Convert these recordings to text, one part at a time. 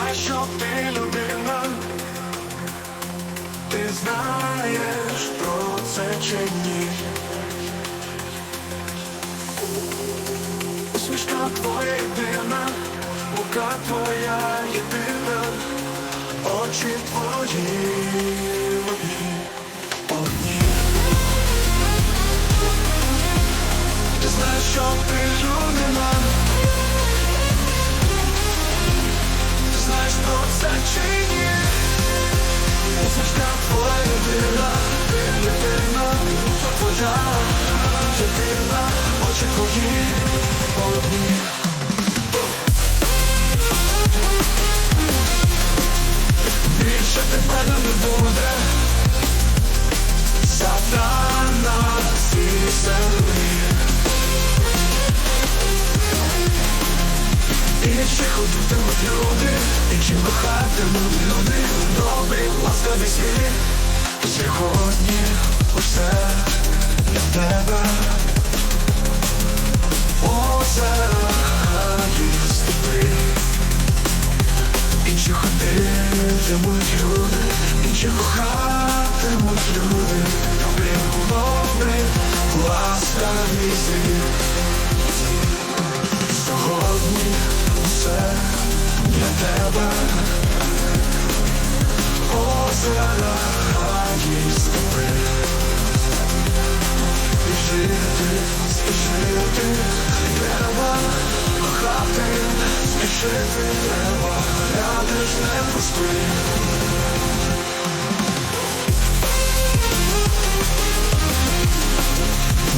знаєш, що ти людина, ти знаєш про це чи ні. Усмішка твоя єдина, рука твоя єдина, очі твої це чи ні? Усмішка твоя єдина, єдина, рука Інші ходитимуть люди, інші кохатимуть люди Добрі, ласкаві світ Сьогодні усе для тебе Озерагає степи Інші ходитимуть люди, інші кохатимуть люди Добрі, добрі, ласкаві світ все для тебе. Озера і степи Спішити, спішити треба Кохати, спішити треба Глядиш не пусти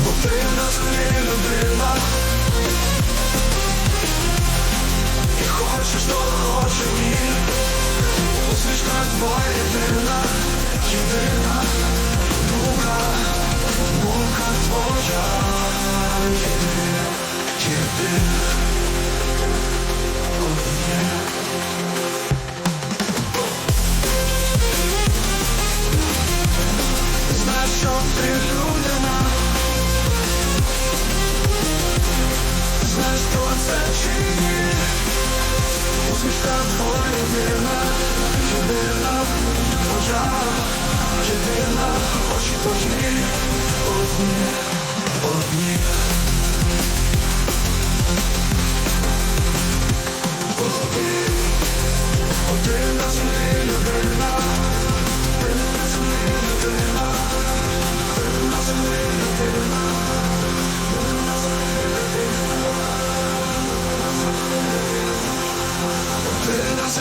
Бо ти на землі людина Усмішка твоя єдина, єдина Усмішка твоя єдина, єдина, твоя, єдина, очі твої, одні, одні. Одні, один на землі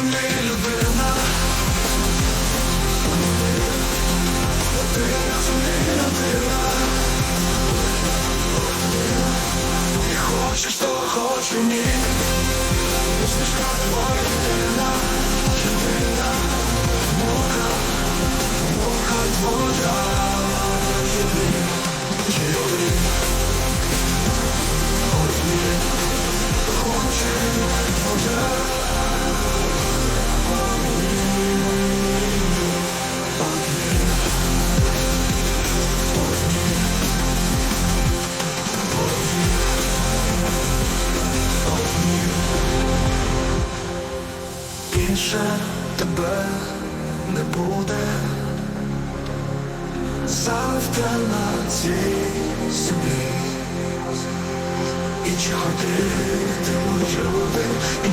Ти на землі людина Більше тебе не буде. Завтра на цій землі. І чи ходити люди